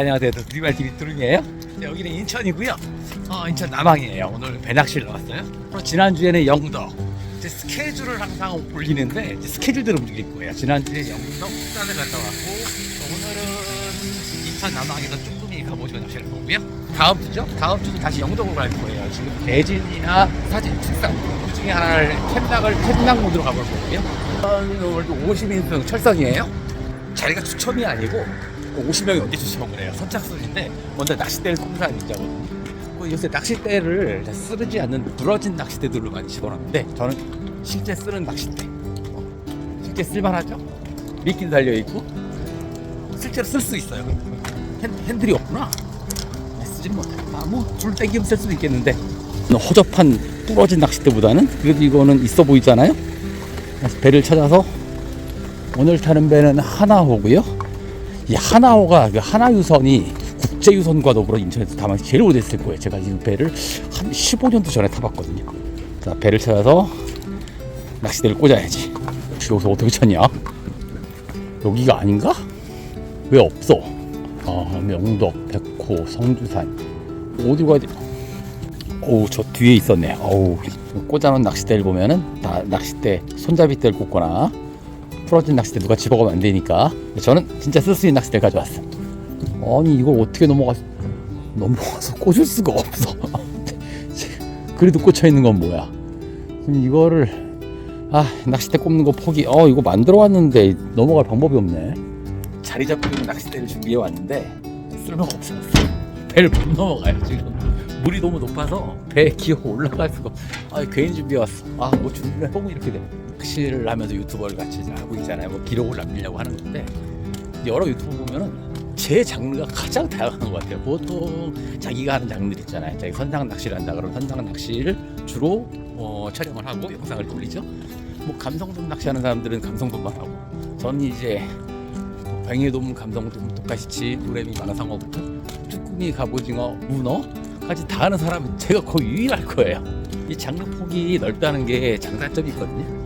안녕하세요. 드리말 TV. 네, 여기는 인천이고요. 어, 인천 남항이에요. 오늘 배 낚시를 나왔어요. 어, 지난주에는 영덕. 이제 스케줄을 항상 올리는데 이제 스케줄대로 움직일 거예요. 지난주에 영덕 부산을 갔다 왔고 오늘은 인천 남항에서 쭈꾸미 가보시고 낚시를 보고요. 다음 주죠? 다음 주도 다시 영덕으로 갈 거예요. 지금 대진이나 사진 축상 그 중에 하나를 캔락을 캔락 모드로 가볼 거고요. 어, 오늘도 50인승 철성이에요. 자리가 추첨이 아니고 50명이 언제 추첨을 해요. 선착순인데 먼저 낚싯대를 꽂는 사람이 있자거든요. 뭐 요새 낚싯대를 쓰지 않는 부러진 낚싯대들로 많이 집어넣는데 저는 실제 쓰는 낚싯대 어, 실제 쓸만하죠? 미끼도 달려 있고 실제로 쓸 수 있어요. 핸, 핸들이 없구나. 네, 쓰지는 못해. 아, 뭐줄 땡기면 쓸 수도 있겠는데 허접한 부러진 낚싯대보다는 그래도 이거는 있어 보이잖아요. 그래서 배를 찾아서 오늘 타는 배는 하나호고요. 이 하나호가 그 하나유선이 국제유선과 더불어 인천에서 다만 제일 오래됐을 거예요. 제가 이 배를 한 15년도 전에 타봤거든요. 자, 배를 찾아서 낚싯대를 꽂아야지. 여기서 어떻게 찾냐? 여기가 아닌가? 왜 없어? 아, 명덕, 백호, 성주산. 어디 가야 돼? 어우, 저 뒤에 있었네. 어우, 꽂아놓은 낚싯대를 보면은 다 낚싯대 손잡이대를 꽂거나 부러진 낚싯대 누가 집어가면 안 되니까. 저는 진짜 쓸 수 있는 낚싯대를 가져왔어 아니 이걸 어떻게 넘어가 넘어가서 꽂을 수가 없어. 그래도 꽂혀 있는 건 뭐야? 지금 이거를 아 낚싯대 꼽는 거 포기. 어 이거 만들어 왔는데 넘어갈 방법이 없네. 자리 잡고 있는 낚싯대를 준비해 왔는데 쓸모가 없었어. 배를 못 넘어가요 지금. 물이 너무 높아서 배에 기어 올라갈 수가 아 괜히 준비해 왔어. 아뭐 준비를 해보면 이렇게 돼 낚시를 하면서 유튜버를 같이 하고 있잖아요. 뭐 기록을 남기려고 하는 건데 여러 유튜브 보면은 제 장르가 가장 다양한 것 같아요. 보통 자기가 하는 장르 있잖아요. 자기 선상 낚시를 한다 그러면 선상 낚시를 주로 어, 촬영을 하고 영상을 올리죠. 뭐 감성돔 낚시하는 사람들은 감성돔만 하고 저는 이제 뱅에돔, 감성돔, 독가시치, 노래미, 만화상어부터 쭈꾸미, 갑오징어, 문어까지 다 하는 사람은 제가 거의 유일할 거예요. 이 장르 폭이 넓다는 게 장단점이 있거든요.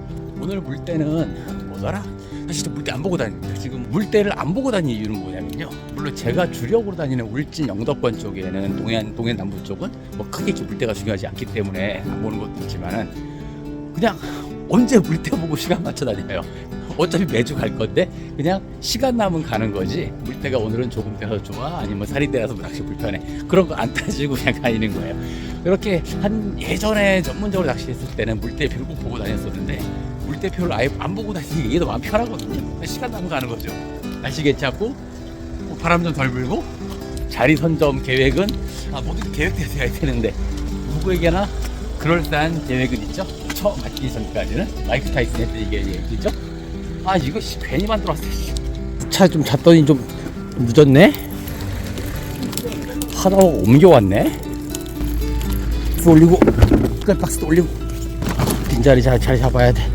오늘 물때는 뭐더라? 사실 저 물때 안 보고 다닙니다. 지금 물때를 안 보고 다니는 이유는 뭐냐면요. 물론 제가 주력으로 다니는 울진 영덕권 쪽에는 동해안 동해 남부 쪽은 뭐 크게 물때가 중요하지 않기 때문에 안 보는 것도 있지만은 그냥 언제 물때 보고 시간 맞춰 다녀요. 어차피 매주 갈 건데 그냥 시간 남은 가는 거지 물때가 오늘은 조금 돼서 좋아 아니면 살이 돼서 낚시 불편해 그런 거 안 따지고 그냥 다니는 거예요 이렇게 한 예전에 전문적으로 낚시했을 때는 물때 별로 꼭 보고 다녔었는데 물대표를 아예 안 보고 다니는 게더 마음 편하거든요. 시간 남은 가는 거죠. 날씨 괜찮고 뭐 바람 좀 덜 불고 자리 선점 계획은 아, 모두 계획대로 해야 되는데 누구에게나 그럴싸한 계획은 있죠. 처음 맞기 전까지는 마이크 타이슨한테 얘기했죠. 아 이거 씨, 괜히 만들었어. 차 좀 잤더니 좀 늦었네. 하다 옮겨왔네. 올리고 끝 박스도 올리고 빈자리 잘, 잘 잡아야 돼.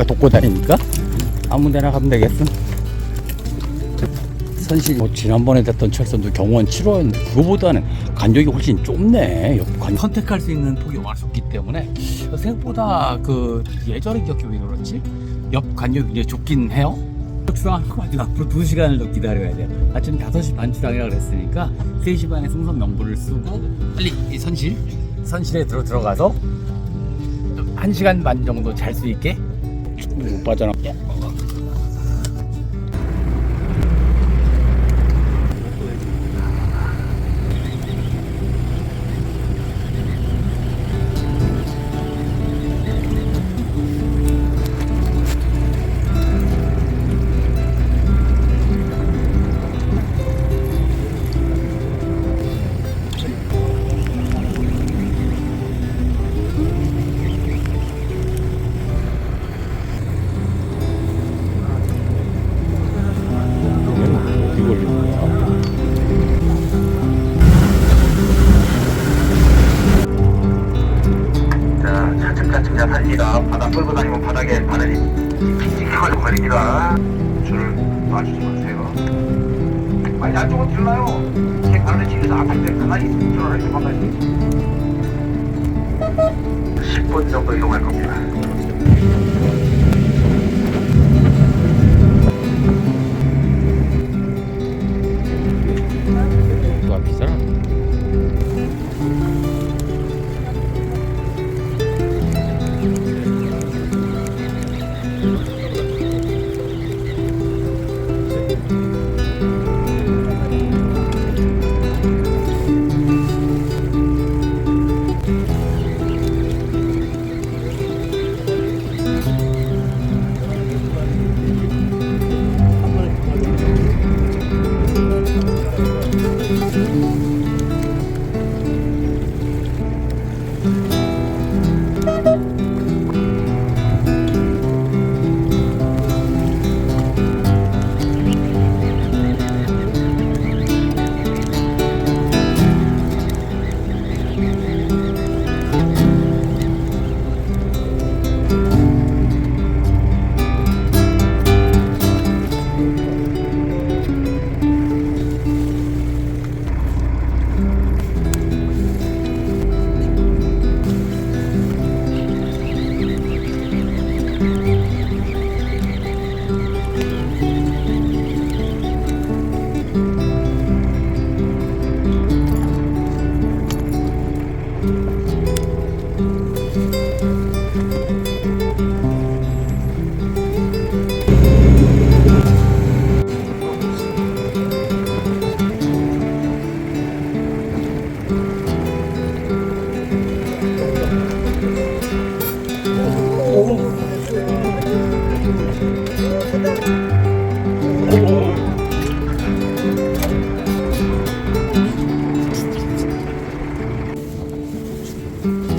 그러니까 돕고 다니니까 아무데나 가면 되겠음. 선실 뭐 지난번에 됐던 철선도 경원 7호였는데 그거보다는 간격이 훨씬 좁네. 옆 선택할 수 있는 폭이 좁기 때문에 생각보다 그 예전에 기억해 왜 그렇지? 옆 간격이 굉장히 좁긴 해요. 가지고 앞으로 2시간을 더 기다려야 돼요. 아침 5시 반 출항이라 그랬으니까 3시 반에 승선 명부를 쓰고 빨리 이 선실 선실에 들어 들어가서 1시간 반 정도 잘 수 있게 못 빠져나. 바늘이 핑핑해가지고 걸립니다. 줄을 놔주지 마세요. 아니, 양쪽은 들나요? 제 바늘에 치면서 아플 때 가만히 줄을 이렇게 가만히 10분 정도 이동할 겁니다. Mm-hmm.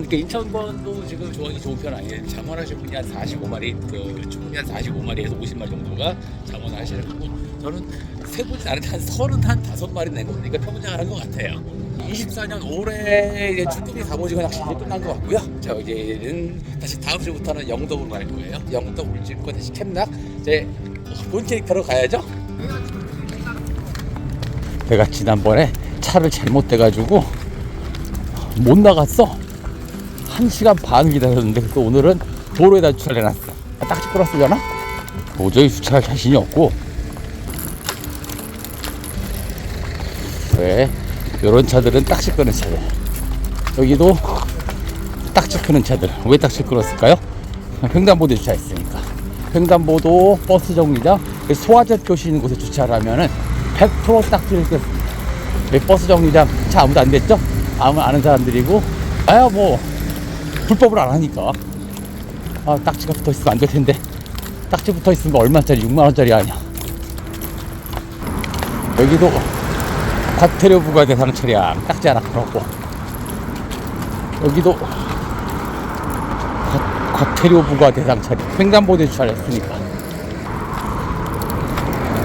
그러니까 인천권도 지금 조항이 좋은 편 아니에요. 장원하실 분이 한 45마리, 그 충분히 한 45마리에서 50마리 정도가 장원하시는 거고 저는 세보지 않은데 한 30, 한 5마리 낸 거니까 평장을 한 것 같아요. 24년 올해 이제 쭈꾸미 갑오징어 낚시도 끝난 것 같고요. 자 이제는 다시 다음 주부터는 영덕으로 갈 거예요. 영덕 울진권 다시 캠락 이제 본 캐릭터로 가야죠. 내가 지난번에 차를 잘못 대가지고 못 나갔어. 한 시간 반을 기다렸는데 또 오늘은 도로에다 주차를 해놨어. 아, 딱지 끌었으려나? 도저히 주차할 자신이 없고. 왜? 이런 차들은 딱지 끄는 차들. 여기도 딱지 끄는 차들. 왜 딱지 끌었을까요? 횡단보도에 주차했으니까. 횡단보도 버스 정류장 소화제 표시 있는 곳에 주차를 하면은 100% 딱지를 꼈습니다. 여기 버스 정류장 차 아무도 안 됐죠? 아무 아는 사람들이고 아야 뭐 불법을 안 하니까. 아 딱지가 붙어 있으면 안 될 텐데. 딱지 붙어 있으면 얼마짜리? 6만 원짜리 아니야. 여기도 과태료 부과 대상 차량 딱지 하나 풀었고. 여기도 과, 과태료 부과 대상 차량 횡단보도에 주차를 했으니까.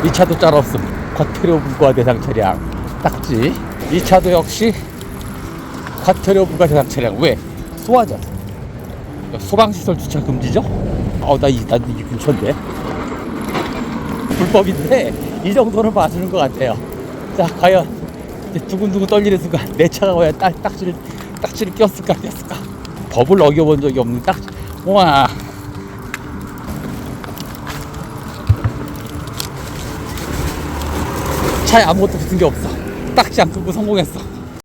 이 차도 짤 없음. 과태료 부과 대상 차량 딱지. 이 차도 역시 과태료 부과 대상 차량. 왜? 소화전 소방시설 주차 금지죠? 어 나 이, 나 이게 근처인데 불법인데 이 정도는 봐주는 것 같아요 자 과연 두근두근 떨리는 순간 내 차가 과연 딱, 딱지를 딱지를 꼈을까 안 꼈을까 법을 어겨본 적이 없는 딱지 와 차에 아무것도 붙은 게 없어. 딱지 안 끄고 성공했어.